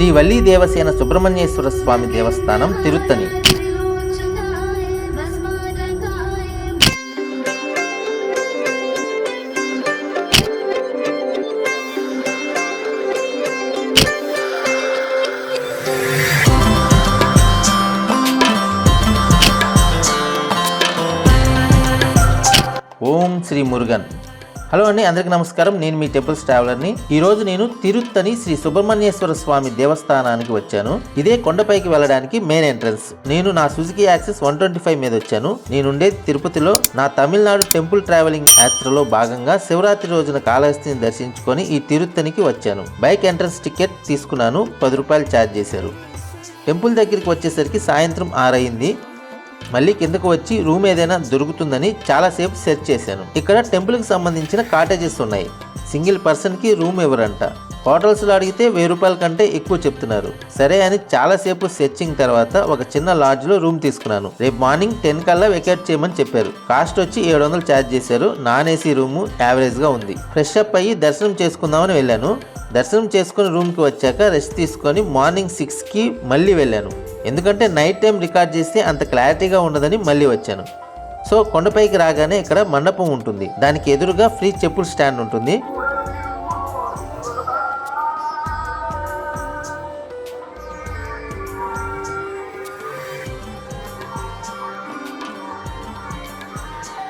శ్రీ వల్లి దేవసేన సుబ్రహ్మణ్యేశ్వర స్వామి దేవస్థానం తిరుత్తని ఓం శ్రీ మురుగన్. హలో అండి అందరికీ నమస్కారం. నేను మీ టెంపుల్స్ ట్రావెలర్ని. ఈ రోజు నేను తిరుత్తని శ్రీ సుబ్రహ్మణ్యేశ్వర స్వామి దేవస్థానానికి వచ్చాను. ఇదే కొండపైకి వెళ్ళడానికి మెయిన్ ఎంట్రన్స్ నేను నా Suzuki Access one twenty five మీద వచ్చాను. నేనుండే తిరుపతిలో నా తమిళనాడు టెంపుల్ ట్రావెలింగ్ యాత్రలో భాగంగా శివరాత్రి రోజున కాళహస్తిని దర్శించుకొని ఈ తిరుత్తనికి వచ్చాను. బైక్ ఎంట్రన్స్ టికెట్ తీసుకున్నాను. పది రూపాయలు ఛార్జ్ చేశారు. టెంపుల్ దగ్గరికి వచ్చేసరికి సాయంత్రం ఆరయింది మళ్ళీ కిందకు వచ్చి రూమ్ ఏదైనా దొరుకుతుందని చాలాసేపు సెర్చ్ చేశాను. ఇక్కడ టెంపుల్కి సంబంధించిన కాటేజెస్ ఉన్నాయి. సింగిల్ పర్సన్కి రూమ్ ఇవ్వరంట. హోటల్స్లో అడిగితే వెయ్యి రూపాయల కంటే ఎక్కువ చెప్తున్నారు. సరే అని చాలాసేపు సెర్చింగ్ తర్వాత ఒక చిన్న లాడ్జ్లో రూమ్ తీసుకున్నాను. రేపు మార్నింగ్ టెన్ కల్లా వెకేట్ చేయమని చెప్పారు. కాస్ట్ వచ్చి ఏడు వందలు ఛార్జ్ చేశారు. నాన్ ఏసీ రూము యావరేజ్గా ఉంది. ఫ్రెష్ అప్ అయ్యి దర్శనం చేసుకుందామని వెళ్ళాను. దర్శనం చేసుకుని రూమ్కి వచ్చాక రెస్ట్ తీసుకొని మార్నింగ్ సిక్స్కి మళ్ళీ వెళ్ళాను. ఎందుకంటే నైట్ టైం రికార్డ్ చేస్తే అంత క్లారిటీగా ఉండదని మళ్ళీ వచ్చాను. సో కొండపైకి రాగానే ఇక్కడ మండపం ఉంటుంది. దానికి ఎదురుగా ఫ్రీ చెప్పుల స్టాండ్ ఉంటుంది.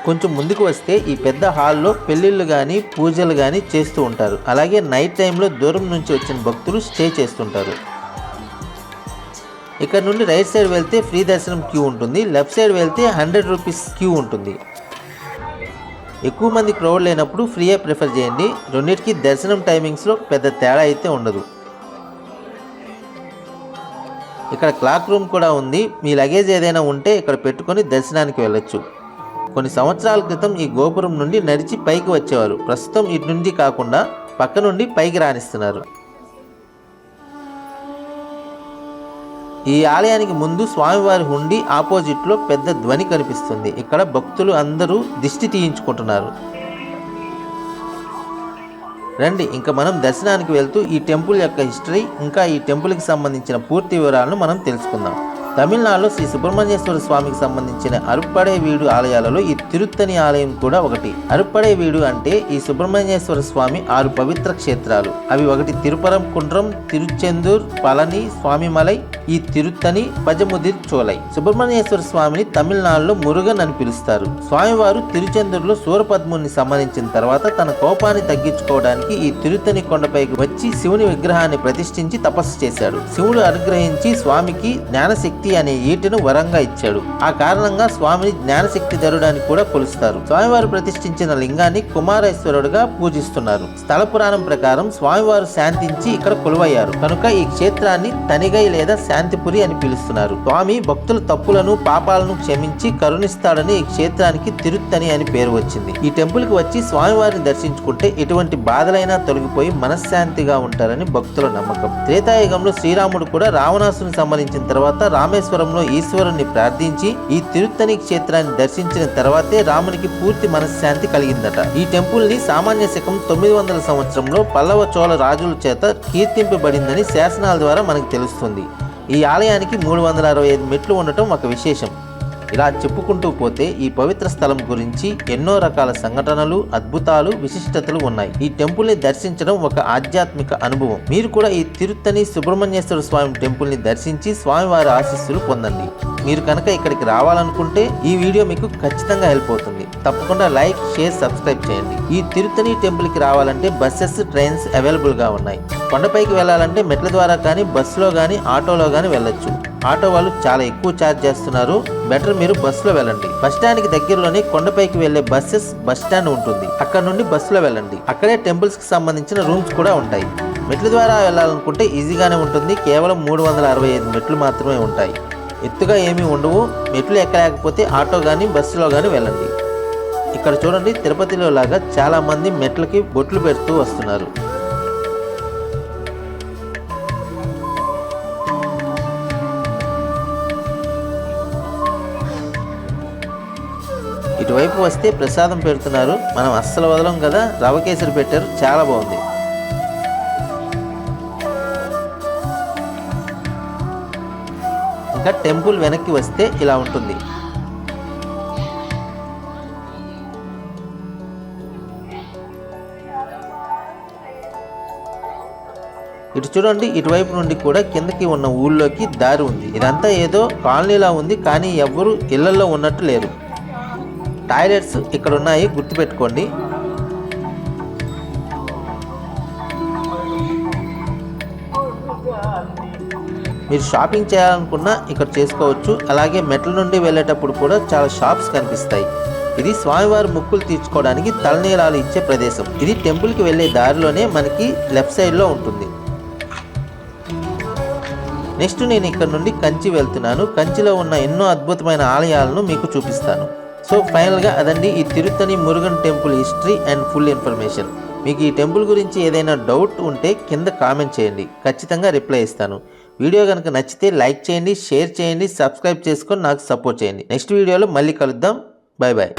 కొంచెం ముందుకు వస్తే ఈ పెద్ద హాల్లో పెళ్ళిళ్ళు కానీ పూజలు కానీ చేస్తూ ఉంటారు. అలాగే నైట్ టైంలో దూరం నుంచి వచ్చిన భక్తులు స్టే చేస్తుంటారు. ఇక్కడ నుండి రైట్ సైడ్ వెళ్తే ఫ్రీ దర్శనం క్యూ ఉంటుంది. లెఫ్ట్ సైడ్ వెళ్తే హండ్రెడ్ రూపీస్ క్యూ ఉంటుంది. ఎక్కువ మంది క్రౌడ్ లేనప్పుడు ఫ్రీయే ప్రిఫర్ చేయండి. రెండింటికి దర్శనం టైమింగ్స్లో పెద్ద తేడా అయితే ఉండదు. ఇక్కడ క్లాక్ రూమ్ కూడా ఉంది. మీ లగేజ్ ఏదైనా ఉంటే ఇక్కడ పెట్టుకొని దర్శనానికి వెళ్ళొచ్చు. కొన్ని సంవత్సరాల క్రితం ఈ గోపురం నుండి నడిచి పైకి వచ్చేవారు. ప్రస్తుతం ఇటు నుండి కాకుండా పక్క నుండి పైకి రాణిస్తున్నారు. ఈ ఆలయానికి ముందు స్వామివారి హుండి ఆపోజిట్లో పెద్ద ధ్వని కనిపిస్తుంది. ఇక్కడ భక్తులు అందరూ దిష్టి తీయించుకుంటున్నారు. రండి ఇంకా మనం దర్శనానికి వెళ్తూ ఈ టెంపుల్ యొక్క హిస్టరీ ఇంకా ఈ టెంపుల్కి సంబంధించిన పూర్తి వివరాలను మనం తెలుసుకుందాం. తమిళనాడులో శ్రీ సుబ్రహ్మణ్యేశ్వర స్వామికి సంబంధించిన అరుప్పడే వీడు ఆలయాలలో ఈ తిరుత్తని ఆలయం కూడా ఒకటి. అరుప్పడే వీడు అంటే ఈ సుబ్రహ్మణ్యేశ్వర స్వామి ఆరు పవిత్ర క్షేత్రాలు. అవి ఒకటి తిరుపరం కుండ్రం తిరుచెందూర్ పళని స్వామిమలై ఈ తిరుత్తని పజముదిర్ చోలై. సుబ్రహ్మణ్యేశ్వర స్వామిని తమిళనాడులో మురుగన్ అని పిలుస్తారు. స్వామివారు తిరుచెందూరులో సూరపద్ముని సంహరించిన తర్వాత తన కోపాన్ని తగ్గించుకోవడానికి ఈ తిరుత్తని కొండపైకి వచ్చి శివుని విగ్రహాన్ని ప్రతిష్ఠించి తపస్సు చేశాడు. శివుడు అనుగ్రహించి స్వామికి జ్ఞానశక్తి అనే ఈటను వరంగా ఇచ్చాడు. ఆ కారణంగా స్వామిని జ్ఞానశక్తి ధరుడని కూడా కొలుస్తారు. స్వామివారు ప్రతిష్ఠించిన లింగాన్ని కుమారేశ్వరుడుగా పూజిస్తున్నారు. స్థల పురాణం ప్రకారం స్వామివారు శాంతించి ఇక్కడ కొలువయ్యారు. కనుక ఈ క్షేత్రాన్ని తనిగై లేదా శాంతిపురి అని పిలుస్తున్నారు. స్వామి భక్తుల తప్పులను పాపాలను క్షమించి కరుణిస్తాడని ఈ క్షేత్రానికి తిరుత్తని అని పేరు వచ్చింది. ఈ టెంపుల్కి వచ్చి స్వామివారిని దర్శించుకుంటే ఎటువంటి బాధలైనా తొలగిపోయి మనశ్శాంతిగా ఉంటారని భక్తుల నమ్మకం. త్రేతాయుగంలో శ్రీరాముడు కూడా రావణాసుని సంహరించిన తర్వాత రామేశ్వరంలో ఈశ్వరుని ప్రార్థించి ఈ తిరుత్తని క్షేత్రాన్ని దర్శించిన తర్వాతే రామునికి పూర్తి మనశ్శాంతి కలిగిందట. ఈ టెంపుల్ని సామాన్య శకం తొమ్మిది వందల సంవత్సరంలో పల్లవ చోళ రాజుల చేత కీర్తింపబడిందని శాసనాల ద్వారా మనకు తెలుస్తుంది. ఈ ఆలయానికి మూడు వందల అరవై ఐదు మెట్లు ఉండటం ఒక విశేషం. ఇలా చెప్పుకుంటూ పోతే ఈ పవిత్ర స్థలం గురించి ఎన్నో రకాల సంఘటనలు అద్భుతాలు విశిష్టతలు ఉన్నాయి. ఈ టెంపుల్ని దర్శించడం ఒక ఆధ్యాత్మిక అనుభవం. మీరు కూడా ఈ తిరుత్తని సుబ్రహ్మణ్యేశ్వర స్వామి టెంపుల్ని దర్శించి స్వామివారి ఆశీస్సులు పొందండి. మీరు కనుక ఇక్కడికి రావాలనుకుంటే ఈ వీడియో మీకు ఖచ్చితంగా హెల్ప్ అవుతుంది. తప్పకుండా లైక్ షేర్ సబ్స్క్రైబ్ చేయండి. ఈ తిరుత్తని టెంపుల్కి రావాలంటే బస్సెస్ ట్రైన్స్ అవైలబుల్గా ఉన్నాయి. కొండపైకి వెళ్ళాలంటే మెట్ల ద్వారా కానీ బస్సులో కానీ ఆటోలో కానీ వెళ్ళొచ్చు. ఆటో వాళ్ళు చాలా ఎక్కువ ఛార్జ్ చేస్తున్నారు. బెటర్ మీరు బస్సులో వెళ్ళండి. బస్ స్టాండ్కి దగ్గరలోనే కొండపైకి వెళ్ళే బస్సెస్ బస్ స్టాండ్ ఉంటుంది. అక్కడ నుండి బస్సులో వెళ్ళండి. అక్కడే టెంపుల్స్కి సంబంధించిన రూమ్స్ కూడా ఉంటాయి. మెట్ల ద్వారా వెళ్ళాలనుకుంటే ఈజీగానే ఉంటుంది. కేవలం మూడు వందల అరవై ఐదు మెట్లు మాత్రమే ఉంటాయి. ఎత్తుగా ఏమీ ఉండవు. మెట్లు ఎక్కలేకపోతే ఆటో కానీ బస్సులో కానీ వెళ్ళండి. ఇక్కడ చూడండి తిరుపతిలో లాగా చాలా మంది మెట్లకి బొట్లు పెడుతూ వస్తున్నారు. ఇటువైపు వస్తే ప్రసాదం పెడుతున్నారు. మనం అస్సలు వదలం కదా. రవ కేసరి పెట్టారు. చాలా బాగుంది. ఇంకా టెంపుల్ వెనక్కి వస్తే ఇలా ఉంటుంది. ఇటు చూడండి ఇటువైపు నుండి కూడా కిందకి ఉన్న ఊళ్ళోకి దారి ఉంది. ఇదంతా ఏదో కాలనీలా ఉంది కానీ ఎవ్వరూ ఇళ్ళలో ఉన్నట్టు లేరు టాయిలెట్స్ ఇక్కడ ఉన్నాయి గుర్తుపెట్టుకోండి. మీరు షాపింగ్ చేయాలనుకున్నా ఇక్కడ చేసుకోవచ్చు. అలాగే మెట్ల నుండి వెళ్ళేటప్పుడు కూడా చాలా షాప్స్ కనిపిస్తాయి. ఇది స్వామివారి ముక్కులు తీర్చుకోవడానికి తలనీలాలు ఇచ్చే ప్రదేశం. ఇది టెంపుల్కి వెళ్ళే దారిలోనే మనకి లెఫ్ట్ సైడ్లో ఉంటుంది. నెక్స్ట్ నేను ఇక్కడ నుండి కంచి వెళ్తున్నాను. కంచిలో ఉన్న ఎన్నో అద్భుతమైన ఆలయాలను మీకు చూపిస్తాను. సో ఫైనల్గా అదండి ఈ Tiruttani Murugan temple history and full information. మీకు ఈ టెంపుల్ గురించి ఏదైనా డౌట్ ఉంటే కింద కామెంట్ చేయండి. ఖచ్చితంగా రిప్లై ఇస్తాను. వీడియో కనుక నచ్చితే లైక్ చేయండి షేర్ చేయండి సబ్స్క్రైబ్ చేసుకొని నాకు సపోర్ట్ చేయండి. నెక్స్ట్ వీడియోలో మళ్ళీ కలుద్దాం. Bye bye